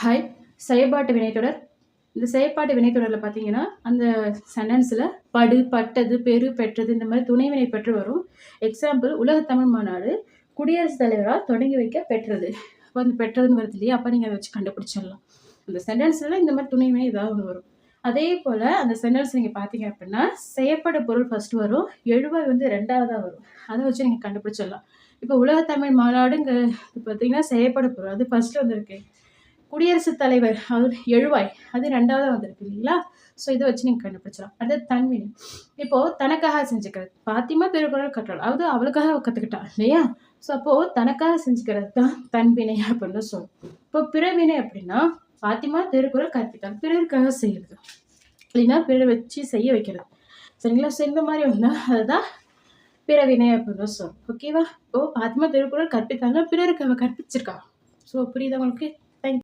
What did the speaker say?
Hi செயற்பாட்டு வினைத்தொடர் இந்த செயற்பாட்டு வினைத்தொடரில் பார்த்தீங்கன்னா அந்த சென்டென்ஸில் படு பட்டது பெரு பெற்றது இந்த மாதிரி துணைவினை பெற்று வரும். எக்ஸாம்பிள் உலகத்தமிழ் மாநாடு குடியரசுத் தலைவரால் தொடங்கி வைக்க பெற்றது. அப்போ அந்த பெற்றதுன்னு வருது இல்லையா? அப்போ நீங்கள் அதை வச்சு கண்டுபிடிச்சிடலாம். அந்த சென்டென்ஸில் இந்த மாதிரி துணைவினை ஏதாவது ஒன்று வரும். அதே போல் அந்த சென்டென்ஸ் நீங்கள் பார்த்தீங்க அப்படின்னா செயற்பட பொருள் ஃபஸ்ட்டு வரும் எழுவாய் வந்து ரெண்டாவதாக வரும். அதை வச்சு நீங்கள் கண்டுபிடிச்சிடலாம். இப்போ உலகத்தமிழ் மாநாடுங்க பார்த்தீங்கன்னா செயற்பட பொருள். அது ஃபஸ்ட்டு வந்திருக்கு. குடியரசுத் தலைவர் அவர் எழுவாய் அது ரெண்டாவதாக வந்திருக்கு இல்லைங்களா? ஸோ இதை வச்சு நீங்கள் கண்டுபிடிச்சலாம் அடுத்து தன்வினை. இப்போது தனக்காக செஞ்சுக்கிறது. பாத்திமா திருக்குறள் கற்றல். அதாவது அவளுக்காக கற்றுக்கிட்டா இல்லையா? ஸோ அப்போது தனக்காக செஞ்சுக்கிறது தான் தன்வினை அப்படின்னு சொல்லும் இப்போ பிறவினை அப்படின்னா பாத்திமா திருக்குறள் கற்பித்தால் பிறருக்காக செய்கிறது. இல்லைன்னா பிறர் வச்சு செய்ய வைக்கிறது. சரிங்களா? ஸோ இந்த மாதிரி வந்தால் அதுதான் பிறவினை அப்படின்னு சொல்லும் ஓகேவா இப்போ பாத்திமா திருக்குறள் கற்பித்தாங்கன்னா பிறருக்கு அவள் கற்பிச்சிருக்கா. ஸோ புரியுதா உங்களுக்கு?